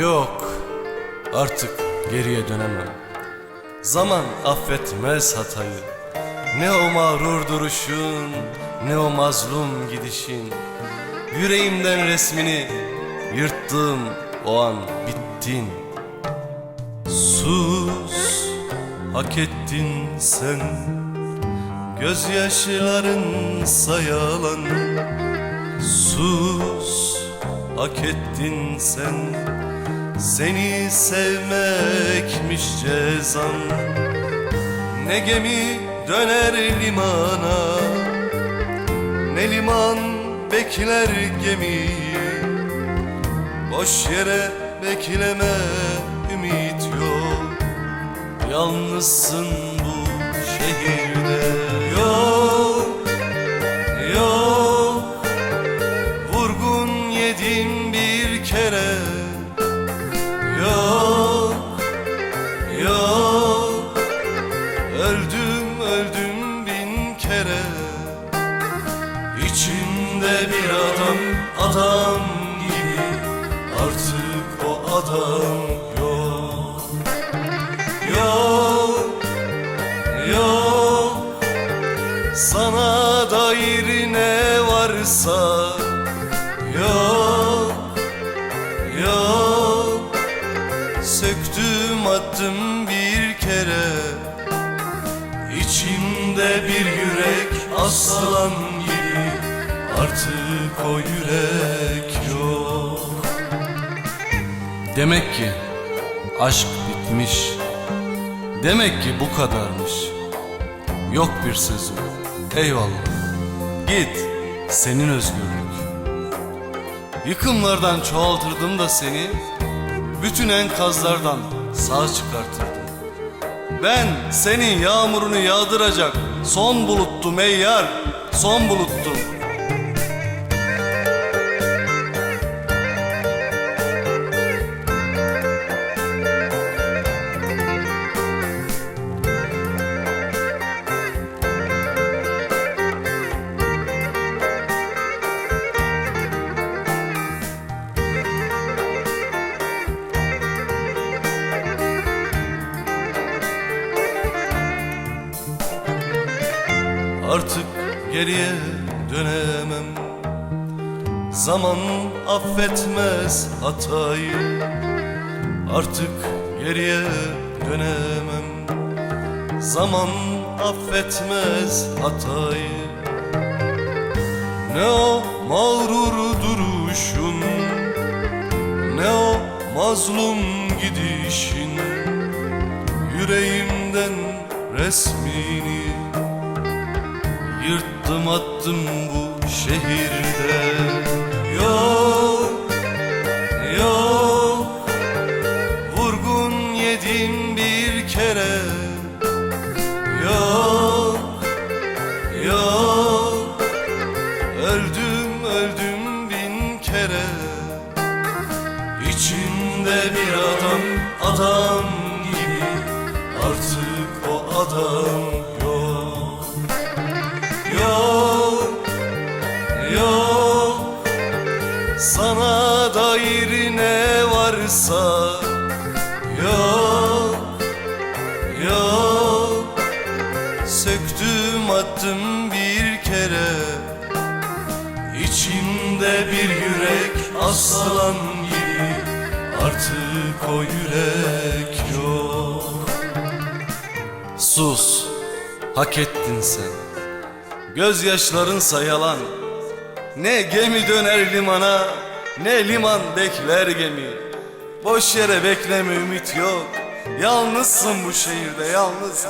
Yok artık geriye dönemem. Zaman affetmez hatayı. Ne o mağrur duruşun Ne o mazlum gidişin. Yüreğimden resmini Yırttığım o an bittin. Sus Hak ettin sen. Gözyaşların sayalan. Sus Hak ettin sen Seni sevmekmiş cezan. Ne gemi döner limana Ne liman bekler gemiyi. Boş yere bekleme ümit yok Yalnızsın Öldüm, öldüm bin kere. İçimde bir adam, adam gibi. Artık o adam yok. Yok, yok. Sana dair ne varsa. Yok, yok. Söktüm attım bir kere İçimde bir yürek aslan gibi. Artık o yürek yok. Demek ki aşk bitmiş. Demek ki bu kadarmış. Yok bir sözü. Eyvallah. Git senin özgürlük. Yıkımlardan çoğaltırdım da seni. Bütün enkazlardan sağ çıkartırdım ben senin yağmurunu yağdıracak son buluttum ey yar, son buluttum. Artık geriye dönemem. Zaman affetmez hatayı. Artık geriye dönemem. Zaman affetmez hatayı. Ne o mağrur duruşun Ne o mazlum gidişin Yüreğimden resmini Yırttım attım bu şehirde. Yok, yok. Vurgun yedim bir kere. Yok, yok. Öldüm, öldüm bin kere. İçimde bir adam, adam gibi. Artık Sana dair ne varsa Yok, yok. Söktüm attım bir kere. İçimde bir yürek aslan gibi. Artık o yürek yok. Sus, hak ettin sen. Gözyaşlarınsa yalan Ne gemi döner limana Ne liman bekler gemi. Boş yere bekleme ümit yok. Yalnızsın bu şehirde yalnız